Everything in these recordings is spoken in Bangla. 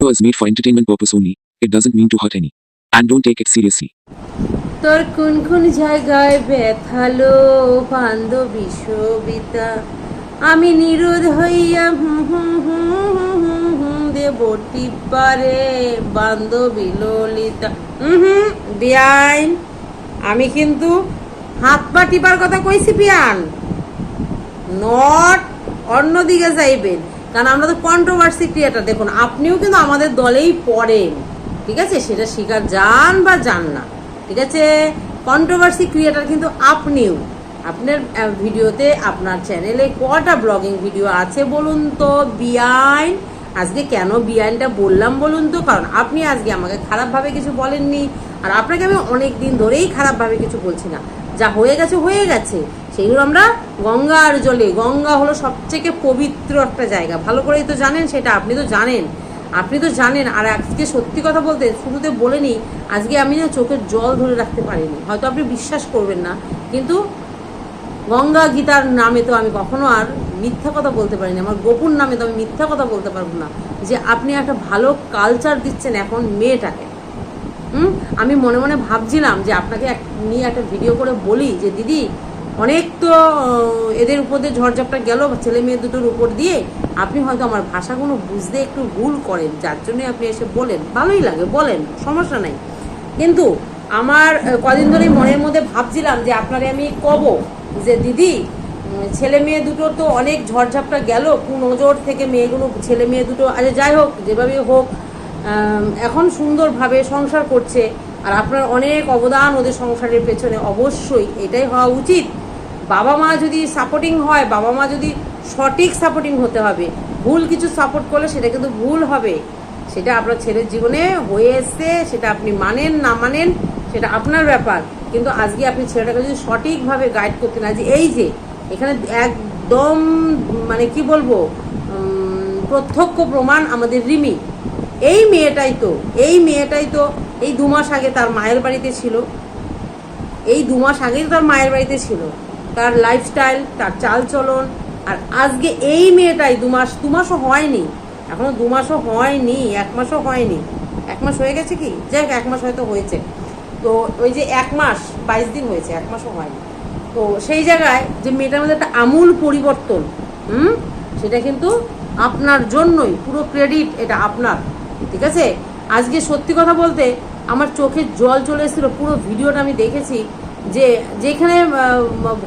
was made for entertainment purpose only. It doesn't mean to hurt any. And don't take it seriously. তোর কোন কোন জায়গায় ব্যথালো বান্ধবী সবিতা আমি নিরোধ হইয়া দেব টিপারে বান্ধবী ললিতা হুম বিয়াইন আমি কিন্তু হাত পা টিপার কথা কইছি বিয়ান নট অন্যদিকে যাইবেন। কারণ আমরা তো কন্ট্রোভার্সি ক্রিয়েটার দেখুন, আপনিও কিন্তু আমাদের দলেই পড়েন, ঠিক আছে? সেটা শিকার যান বা যান না, ঠিক আছে? কন্ট্রোভার্সি ক্রিয়েটার কিন্তু আপনিও। আপনার ভিডিওতে আপনার চ্যানেলে কটা ব্লগিং ভিডিও আছে বলুন তো বিআইন আজকে কেন বিআইনটা বললাম বলুন তো? কারণ আপনি আজকে আমাকে খারাপভাবে কিছু বলেননি। আর আপনাকে আমি অনেক দিন ধরেই খারাপভাবে কিছু বলছি না। যা হয়ে গেছে হয়ে গেছে। সেগুলো আমরা গঙ্গার জলে, গঙ্গা হলো সবথেকে পবিত্র একটা জায়গা। ভালো করেই তো জানেন সেটা, আপনি তো জানেন। আপনি তো জানেন, আর আজকে সত্যি কথা বলতে শুরুতে বলেনি আজকে আমি না চোখের জল ধরে রাখতে পারিনি। হয়তো আপনি বিশ্বাস করবেন না, কিন্তু গঙ্গা গীতার নামে তো আমি কখনো আর মিথ্যা কথা বলতে পারিনি। আমার গোপন নামে তো আমি মিথ্যা কথা বলতে পারব না যে আপনি একটা ভালো কালচার দিচ্ছেন এখন মেয়েটাকে। হুম? আমি মনে মনে ভাবছিলাম যে আপনাকে নিয়ে একটা ভিডিও করে বলি যে, দিদি অনেক তো এদের উপর দিয়ে ঝড়ঝাপটা গেল, ছেলে মেয়ে দুটোর উপর দিয়ে। আপনি হয়তো আমার ভাষাগুলো বুঝতে একটু ভুল করেন, যার জন্য আপনি এসে বলেন। ভালোই লাগে, বলেন, সমস্যা নাই। কিন্তু আমার কদিন ধরেই মনের মধ্যে ভাবছিলাম যে আপনারে আমি কব যে, দিদি ছেলে মেয়ে দুটো তো অনেক ঝড়ঝাপটা গেল কুনজর থেকে মেয়েগুলো, ছেলে মেয়ে দুটো আরে যাই হোক, যেভাবে হোক এখন সুন্দরভাবে সংসার করছে, আর আপনার অনেক অবদান ওদের সংসারের পেছনে। অবশ্যই এটাই হওয়া উচিত। বাবা মা যদি সাপোর্টিং হয়, বাবা মা যদি সঠিক সাপোর্টিং হতে হবে, ভুল কিছু সাপোর্ট করলে সেটা কিন্তু ভুল হবে। সেটা আপনার ছেলের জীবনে হয়ে এসছে, সেটা আপনি মানেন, না মানেন, সেটা আপনার ব্যাপার। কিন্তু আজকে আপনি ছেলেটাকে যদি সঠিকভাবে গাইড করতেন আজ এই যে, এখানে একদম মানে কি বলব প্রত্যক্ষ প্রমাণ আমাদের রিমি। এই মেয়েটাই তো, এই মেয়েটাই তো এই দু মাস আগে তার মায়ের বাড়িতে ছিল। এই দু মাস আগেই তার মায়ের বাড়িতে ছিল। তার লাইফস্টাইল তার চালচলন, আর আজকে এই মেয়েটাই দু মাস, দু মাসও হয়নি, এখনও দু মাসও হয়নি, এক মাসও হয়নি। এক মাস হয়ে গেছে কি? যাই এক মাস হয়তো হয়েছে। তো ওই যে এক মাস, বাইশ দিন হয়েছে, এক মাসও হয়নি। তো সেই জায়গায় যে মেয়েটার মধ্যে একটা আমূল পরিবর্তন, হুম? সেটা কিন্তু আপনার জন্যই, পুরো ক্রেডিট এটা আপনার, ঠিক আছে? আজকে সত্যি কথা বলতে, আমার চোখে জল চলে এসেছিল, পুরো ভিডিওটা আমি দেখেছি। যে যেখানে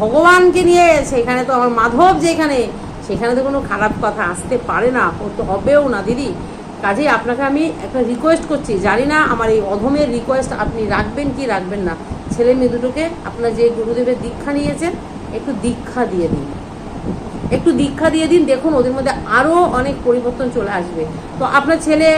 ভগবানকে নিয়ে সেখানে তো আমার মাধব যেখানে, সেখানে তো কোনো খারাপ কথা আসতে পারে না তো হবেও না, দিদি। কাজেই আপনাকে আমি একটা রিকোয়েস্ট করছি, জানি না আমার এই অধমের রিকোয়েস্ট আপনি রাখবেন কি রাখবেন না। ছেলে মেয়ে দুটোকে আপনার যে গুরুদেবের দীক্ষা নিয়েছেন, একটু দীক্ষা দিয়ে দিন। একটু দীক্ষা দিয়ে দিন, দেখুন ওদের মধ্যে আরও অনেক পরিবর্তন চলে আসবে। তো আপনার ছেলে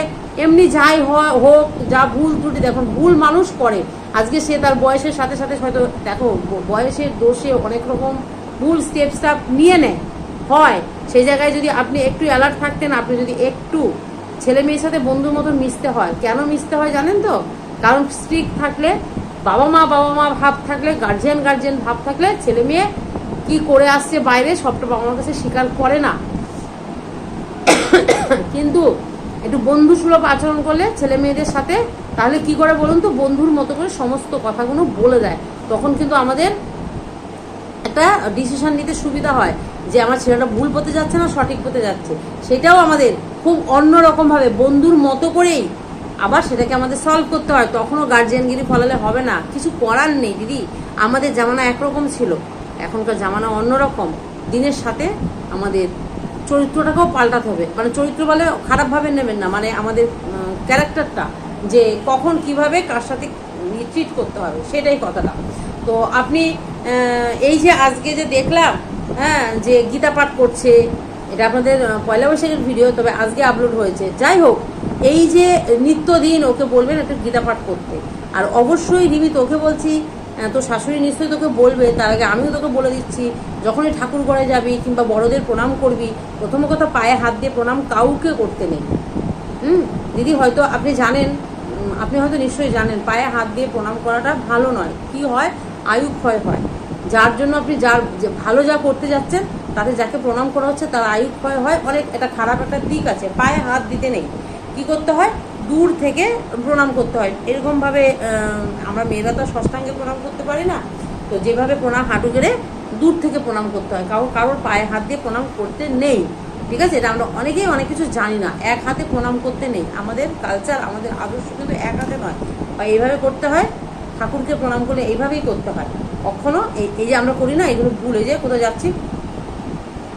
এমনি যাই হোক, যা ভুল ত্রুটি, দেখুন, ভুল মানুষ করে। আজকে সে তার বয়সের সাথে সাথে হয়তো, দেখো বয়সের দোষে অনেক রকম ভুল স্টেপ স্টাপ নিয়ে নেয়, হয়। সেই জায়গায় যদি আপনি একটু অ্যালার্ট থাকতেন, আপনি যদি একটু ছেলে মেয়ের সাথে বন্ধুর মতো মিশতে হয়, কেন মিশতে হয় জানেন তো? কারণ স্ট্রিক থাকলে, বাবা মা বাবা মা ভাব থাকলে গার্জিয়ান গার্জিয়ান ভাব থাকলে ছেলে মেয়ে কি করে আসছে বাইরে, সবটা বাবা মার কাছে স্বীকার করে না। কিন্তু একটু বন্ধু সুলভ আচরণ করলে ছেলে মেয়েদের সাথে, তাহলে কি করে বলুন তো? বন্ধুর মতো করে সমস্ত কথাগুলো বলে দেয়। তখন কিন্তু আমাদের একটা ডিসিশন নিতে সুবিধা হয় যে আমার ছেলেটা ভুল পথে যাচ্ছে না, সঠিক পথে যাচ্ছে। সেটাও আমাদের খুব অন্যরকমভাবে বন্ধুর মতো করেই আবার সেটাকে আমাদের সলভ করতে হয়। তখনও গার্জিয়ানগিরি ফলালে হবে না। কিছু করার নেই, দিদি। আমাদের জামানা একরকম ছিল। এখনকার জামানা অন্যরকম। দিনের সাথে আমাদের চরিত্রটাকেও পাল্টাতে হবে। মানে চরিত্র বলে খারাপভাবে নেবেন না। মানে আমাদের ক্যারেক্টারটা যে কখন কীভাবে কার সাথে ট্রিট করতে হবে, সেটাই কথাটা। তো আপনি এই যে আজকে যে দেখলাম হ্যাঁ যে গীতা পাঠ করছে, এটা আপনাদের পয়লা বৈশাখের ভিডিও তবে আজকে আপলোড হয়েছে। যাই হোক, এই যে নিত্যদিন ওকে বলবেন একটু গীতা পাঠ করতে। আর অবশ্যই রিমি তোকে বলছি তোর শাশুড়ি নিশ্চয়ই তোকে বলবে, তার আগে আমিও তোকে বলে দিচ্ছি, যখনই ঠাকুর ঘরে যাবি কিংবা বড়দের প্রণাম করবি, প্রথম কথা পায়ে হাত দিয়ে প্রণাম কাউকে করতে নেই। হুম? দিদি হয়তো আপনি জানেন আপনি হয়তো নিশ্চয়ই জানেন, পায়ে হাত দিয়ে প্রণাম করাটা ভালো নয়। কি হয়? আয়ু ক্ষয় হয়। যার জন্য আপনি যার ভালো যা করতে যাচ্ছেন, তাতে যাকে প্রণাম করা হচ্ছে, তার আয়ু ক্ষয় হয়। অনেক, এটা খারাপ একটা দিক আছে। পায়ে হাত দিতে নেই। কি করতে হয়? দূর থেকে প্রণাম করতে হয়। এরকমভাবে আমরা মেয়েরা তো ষষ্ঠাঙ্গে প্রণাম করতে পারি না। তো যেভাবে প্রণাম হাঁটু গেড়ে দূর থেকে প্রণাম করতে হয়। কারোর কারোর পায়ে হাত দিয়ে প্রণাম করতে নেই। ঠিক আছে? এটা আমরা অনেকেই অনেক কিছু জানি না। এক হাতে প্রণাম করতে নেই। আমাদের কালচার আমাদের আদর্শ কিন্তু এক হাতে নয়। বা এইভাবে করতে হয়, ঠাকুরকে প্রণাম করলে এইভাবেই করতে হয়। কখনো এই এই যে আমরা করি না, এগুলো ভুলে। যে কোথাও যাচ্ছি?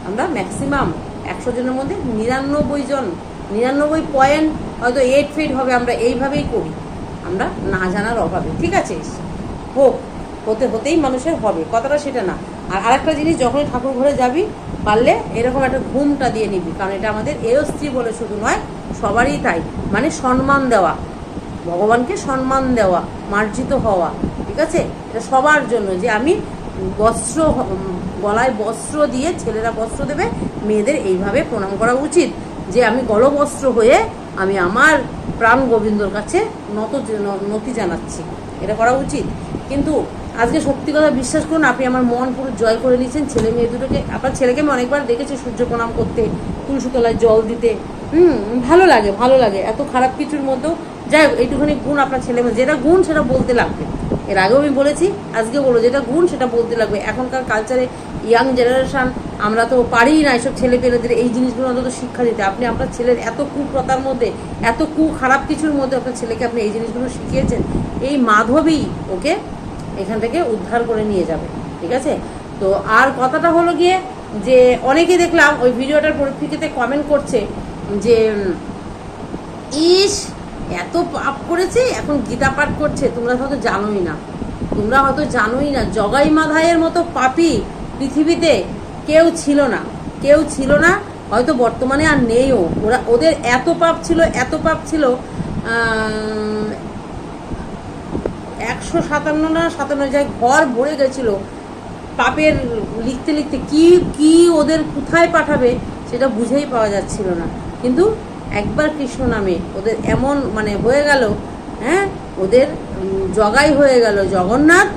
আমরা ম্যাক্সিমাম একশো জনের মধ্যে নিরানব্বই জন, নিরানব্বই পয়েন্ট হয়তো এইট ফিট হবে, আমরা এইভাবেই করি। আমরা না জানার অভাবে, ঠিক আছে? হোক, হতে, হতেই মানুষের হবে, কথাটা সেটা না। আর আরেকটা জিনিস, যখনই ঠাকুর ঘরে যাবি, পারলে এরকম একটা ঘুমটা দিয়ে নিবি, কারণ এটা আমাদের এও স্ত্রী বলে শুধু নয়, সবারই তাই। মানে সম্মান দেওয়া, ভগবানকে সম্মান দেওয়া, মার্জিত হওয়া, ঠিক আছে? এটা সবার জন্য যে আমি বস্ত্র, গলায় বস্ত্র দিয়ে ছেলেরা বস্ত্র দেবে, মেয়েদের এইভাবে প্রণাম করা উচিত। যে আমি গলবস্ত্র হয়ে আমি আমার প্রাণ গোবিন্দর কাছে নত নতি জানাচ্ছি। এটা করা উচিত। কিন্তু আজকে সত্যি কথা বিশ্বাস করুন, আপনি আমার মন পুরো জয় করে নিয়েছেন। ছেলে মেয়ে দুটোকে আপনার ছেলেকে আমি অনেকবার দেখেছি সূর্য প্রণাম করতে, তুলসী তলায় জল দিতে। হুম, ভালো লাগে ভালো লাগে। এত খারাপ কিছুর মধ্যেও যাই হোক, এইটুখানি গুণ আপনার ছেলে মেয়ে যেটা গুণ সেটা বলতে লাগবে। এর আগেও আমি বলেছি, আজকে বলো, যেটা গুণ সেটা বলতে লাগবে। এখনকার কালচারে ইয়াং জেনারেশন আমরা তো পারিই না এসব ছেলে পেলেদের এই জিনিসগুলো অন্তত শিক্ষা দিতে। আপনি আপনার ছেলের এত কুপ্রতার মধ্যে, এত কু খারাপ কিছুর মধ্যে আপনার ছেলেকে আপনি এই জিনিসগুলো শিখিয়েছেন, এই মাধবী ওকে এখান থেকে উদ্ধার করে নিয়ে যাবে, ঠিক আছে? তো আর কথাটা হলো গিয়ে যে অনেকে দেখলাম ওই ভিডিওটার পরিপ্রেক্ষিতে কমেন্ট করছে যে, ইস, এত পাপ করেছে, এখন গীতা পাঠ করছে, তোমরা হয়তো জানোই না। তোমরা হয়তো জানোই না জগাই মাধায়ের মতো পাপি পৃথিবীতে কেউ ছিল না। কেউ ছিল না, হয়তো বর্তমানে আর নেইও ওরা, ওদের এত পাপ ছিল, এত পাপ ছিল একশো সাতান্ন না সাতান্ন যায় ঘর ভরে গেছিল। পাপের লিখতে লিখতে কি কি ওদের কোথায় পাঠাবে সেটা বুঝেই পাওয়া যাচ্ছিল না। কিন্তু একবার কৃষ্ণ নামে ওদের এমন মানে হয়ে গেল হ্যাঁ ওদের জগাই হয়ে গেল, জগন্নাথ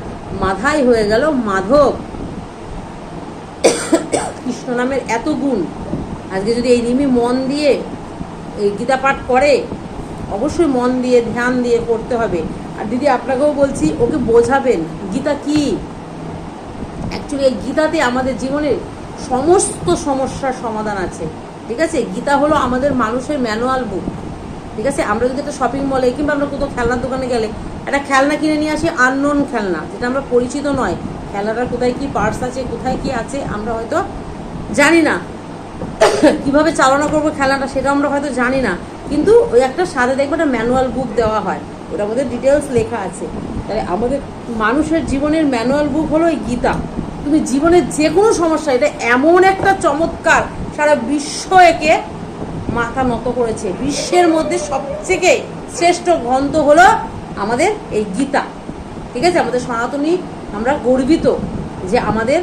মাথায় হয়ে গেল মাধব। কৃষ্ণ নামের এত গুণ। আজকে যদি এই নিমি মন দিয়ে এই গীতা পাঠ করে, অবশ্যই মন দিয়ে, ধ্যান দিয়ে করতে হবে। আর দিদি, আপনাকেও বলছি, ওকে বোঝাবেন, গীতা কি? অ্যাকচুয়ালি এই গীতাতে আমাদের জীবনের সমস্ত সমস্যার সমাধান আছে। ঠিক আছে? গীতা হলো আমাদের মানুষের ম্যানুয়াল বুক। ঠিক আছে? আমরা যদি একটা শপিং মলে কিংবা আমরা কোথাও খেলনার দোকানে গেলে, একটা খেলনা কিনে নিয়ে আসি আননোন খেলনা, যেটা আমরা পরিচিত নয়। খেলনাটার কোথায় কি পার্টস আছে, কোথায় কি আছে, আমরা হয়তো জানি না। কীভাবে চালনা করব খেলাটা সেটা আমরা হয়তো জানি না। কিন্তু ওই একটা সাথে দেখবে একটা ম্যানুয়াল বুক দেওয়া হয়। ওটার মধ্যে ডিটেলস লেখা আছে। তাহলে আমাদের মানুষের জীবনের ম্যানুয়াল বুক হলো এই গীতা। তুমি জীবনের যে কোনো সমস্যা, এটা এমন একটা চমৎকার সারা বিশ্ব একে মাথা নত করেছে। বিশ্বের মধ্যে সবথেকে শ্রেষ্ঠ গ্রন্থ হলো আমাদের এই গীতা। ঠিক আছে? আমাদের সনাতনী আমরা গর্বিত যে আমাদের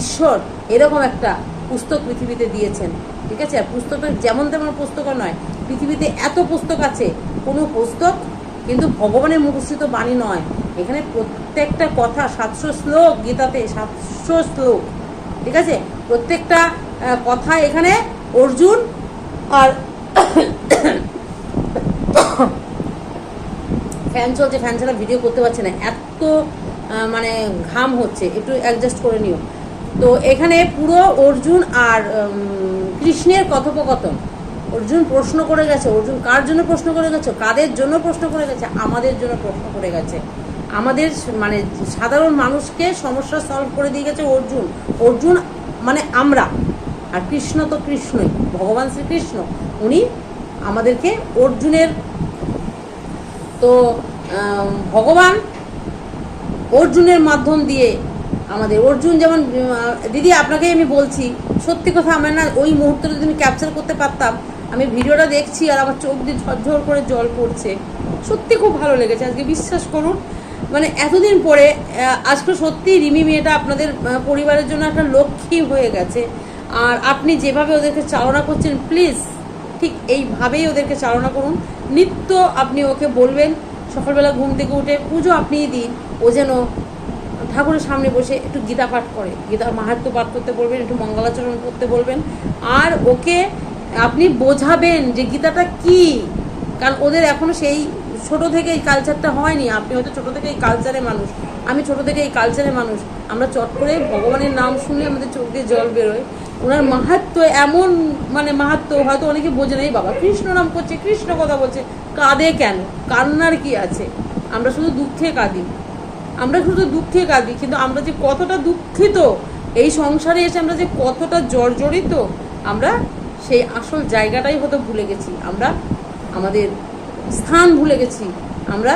ঈশ্বর এরকম একটা পুস্তক পৃথিবীতে দিয়েছেন, ঠিক আছে? আর পুস্তকটা যেমন তেমন পুস্তক নয়। পৃথিবীতে এত পুস্তক আছে, কোনো পুস্তক কিন্তু ভগবানের মুখস্থিত বাণী নয়। এখানে প্রত্যেকটা কথা সাতশো শ্লোক, গীতাতে সাতশো শ্লোক, ঠিক আছে? প্রত্যেকটা কথা এখানে অর্জুন আর ফ্যান চলছে, ফ্যান ছাড়া ভিডিও করতে পারছে না। এত মানে ঘাম হচ্ছে, একটু অ্যাডজাস্ট করে নিও। তো এখানে পুরো অর্জুন আর কৃষ্ণের কথোপকথন। অর্জুন প্রশ্ন করে গেছে, অর্জুন কার জন্য প্রশ্ন করে গেছে, কাদের জন্য প্রশ্ন করে গেছে, আমাদের জন্য প্রশ্ন করে গেছে। আমাদের মানে সাধারণ মানুষকে সমস্যা সলভ করে দিয়ে গেছে অর্জুন। অর্জুন মানে আমরা, আর কৃষ্ণ তো কৃষ্ণই, ভগবান শ্রীকৃষ্ণ, উনি আমাদেরকে অর্জুনের, তো ভগবান অর্জুনের মাধ্যম দিয়ে আমাদের। অর্জুন যেমন দিদি, আপনাকেই আমি বলছি, সত্যি কথা, আমার না ওই মুহূর্তটা যদি আমি ক্যাপচার করতে পারতাম, আমি ভিডিওটা দেখছি আর আমার চোখ দিয়ে ঝরঝর করে জল পড়ছে। সত্যি খুব ভালো লেগেছে, আজকে বিশ্বাস করুন। মানে এতদিন পরে আজকে সত্যি রিমি মেয়েটা আপনাদের পরিবারের জন্য একটা লক্ষ্মী হয়ে গেছে। আর আপনি যেভাবে ওদেরকে চালনা করছেন প্লিজ ঠিক এইভাবেই ওদেরকে চালনা করুন। নিত্য আপনি ওকে বলবেন, সকালবেলা ঘুম থেকে উঠে পুজো আপনিই দিন। ও যেন ঠাকুরের সামনে বসে একটু গীতা পাঠ করে। গীতা মাহাত্ম পাঠ করতে বলবেন, একটু মঙ্গলাচরণ করতে বলবেন। আর ওকে আপনি বোঝাবেন যে গীতাটা কি, কারণ ওদের এখনও সেই ছোট থেকে এই কালচারটা হয়নি। আপনি হয়তো ছোট থেকে এই কালচারে মানুষ, আমি ছোট থেকে এই কালচারে মানুষ। আমরা চট করে ভগবানের নাম শুনে আমাদের চোখ দিয়ে জল বেরোয়। ওনার মাহাত্ম এমন মানে মাহাত্ম হয়তো অনেকে বোঝে না, এই বাবা কৃষ্ণ নাম করছে, কৃষ্ণ কথা বলছে। কাঁদে কেন? কান্নার কি আছে? আমরা শুধু দুঃখে কাঁদি। আমরা শুধু দুঃখে কাঁদি, কিন্তু আমরা যে কতটা দুঃখিত, এই সংসারে এসে আমরা যে কতটা জর্জরিত, আমরা সেই আসল জায়গাটাই হয়তো ভুলে গেছি। আমরা আমাদের স্থান ভুলে গেছি। আমরা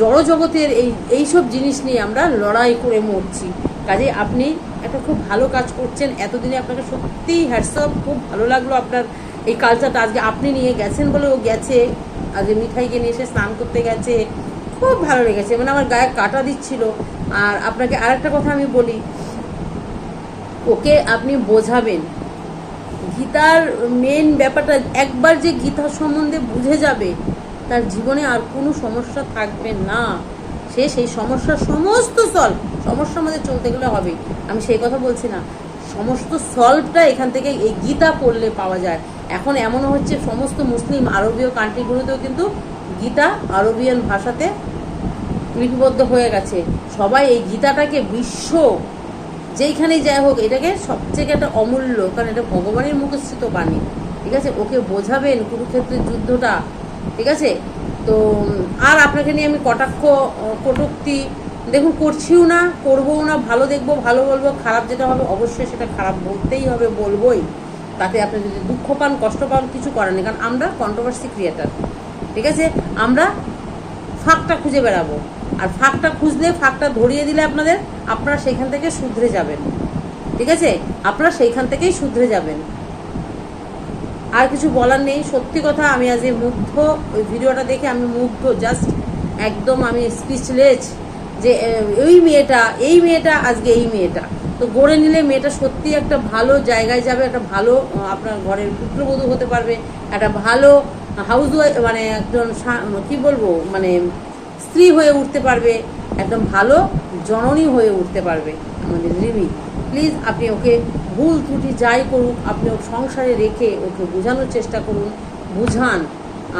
জড় জগতের এই, এইসব জিনিস নিয়ে আমরা লড়াই করে মরছি। কাজে আপনি একটা খুব ভালো কাজ করছেন। এতদিনে আপনাকে সত্যিই হ্যাটসঅপ খুব ভালো লাগল আপনার এই কালচারটা আজকে আপনি নিয়ে গেছেন বলে ও গেছে। আজকে মিঠাইকে নিয়ে এসে স্নান করতে গেছে। খুব ভালো লেগেছে। মানে আমার গায়ে কাটা দিচ্ছিল। আর আপনাকে আরেকটা কথা আমি বলি, ওকে আপনি বোঝাবেন। গীতার মেন ব্যাপারটা, একবার যে গীতা সম্বন্ধে বুঝে যাবে, তার জীবনে আর কোনো সমস্যা থাকবে না। সে সেই সমস্যার সমস্ত সলভ সমস্যার মধ্যে চলতে গেলে হবে। আমি সেই কথা বলছি না। সমস্ত সলভটা এখান থেকে এই গীতা পড়লে পাওয়া যায়। এখন এমনও হচ্ছে, সমস্ত মুসলিম আরবীয় কান্ট্রিগুলোতেও কিন্তু গীতা আরবিয়ান ভাষাতে লিপিবদ্ধ হয়ে গেছে। সবাই এই গীতাটাকে বিশ্ব, যেইখানেই যাই হোক, এটাকে সবথেকে একটা অমূল্য, কারণ এটা ভগবানের মুখস্থিত বাণী। ঠিক আছে? ওকে বোঝাবেন কুরুক্ষেত্রের যুদ্ধটা। ঠিক আছে? তো, আর আপনাকে নিয়ে আমি কটাক্ষ, কটূক্তি, দেখুন, করছিও না, করবও না, ভালো দেখব, ভালো বলব, খারাপ যেটা হবে অবশ্যই সেটা খারাপ বলতেই হবে, বলবোই। তাতে আপনি যদি দুঃখ পান, কষ্ট পান, কিছু করার নেই, কারণ আমরা কন্ট্রোভার্সি ক্রিয়েটার ঠিক আছে? আমরা ফাঁকটা খুঁজে বেড়াবো। আর ফাঁকটা খুঁজলে, ফাঁকটা ধরিয়ে দিলে আপনাদের, আপনারা সেইখান থেকে শুধরে যাবেন। ঠিক আছে? আপনারা সেইখান থেকেই শুধরে যাবেন। আর কিছু বলার নেই। সত্যি কথা, আমি আজ মুগ্ধ, ওই ভিডিওটা দেখে আমি মুগ্ধ। জাস্ট একদম আমি স্পিচলেস যে ওই মেয়েটা, এই মেয়েটা আজকে এই মেয়েটা। তো গড়ে নিলে মেয়েটা সত্যি একটা ভালো জায়গায় যাবে, একটা ভালো আপনার ঘরের পুত্রবধূ হতে পারবে, একটা ভালো হাউস মানে একজন কি বলব মানে স্ত্রী হয়ে উঠতে পারবে, একদম ভালো জননী হয়ে উঠতে পারবে, আমাদের রিমি। প্লিজ আপনি ওকে ভুল ত্রুটি যাই করুক, আপনি ওর সংসারে রেখে ওকে বোঝানোর চেষ্টা করুন, বুঝান।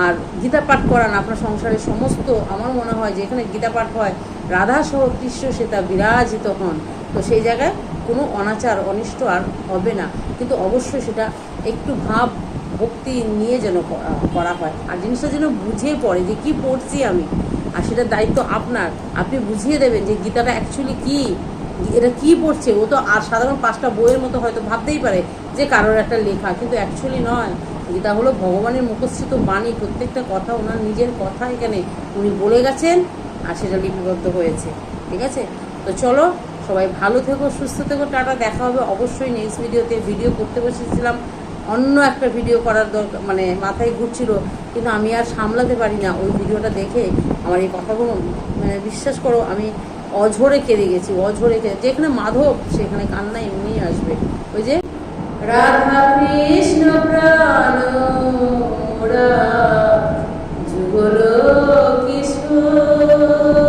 আর গীতা পাঠ করান, আপনার সংসারের সমস্ত, আমার মনে হয় যে এখানে গীতা পাঠ হয়, রাধা সহ কৃষ্ণ সেটা বিরাজিত হন। তো সেই জায়গায় কোনো অনাচার, অনিষ্ট আর হবে না। কিন্তু অবশ্যই সেটা একটু ভাব ভক্তি নিয়ে যেন করা- হয়। আর জিনিসটা যেন বুঝে পড়ে যে কি পড়ছি আমি। আর সেটার দায়িত্ব আপনার। আপনি বুঝিয়ে দেবেন যে গীতাটা অ্যাকচুয়ালি কি এটা কি পড়ছে। ও তো আর সাধারণ পাঁচটা বইয়ের মতো হয়তো ভাবতেই পারে যে কারোর একটা লেখা, কিন্তু অ্যাকচুয়ালি নয়। গীতা হলো ভগবানের মুখস্থিত বাণী। প্রত্যেকটা কথা ওনার নিজের কথা এখানে উনি বলে গেছেন আর সেটা লিপিবদ্ধ হয়েছে। ঠিক আছে? তো চলো, সবাই ভালো থেকো, সুস্থ থেকো। টাটা, দেখা হবে অবশ্যই নেক্সট ভিডিওতে ভিডিও করতে বসেছিলাম। অন্য একটা ভিডিও করার দরকার মানে মাথায় ঘুরছিল, কিন্তু আমি আর সামলাতে পারি না। ওই ভিডিওটা দেখে আমার এই কথাগুলো মানে বিশ্বাস করো, আমি অঝরে কেঁদে গেছি, অঝরে কেঁদে যেখানে মাধব, সেখানে কান্না এমনিই আসবে। ওই যে, রাধা কৃষ্ণ প্রাণ যুগল কিশোর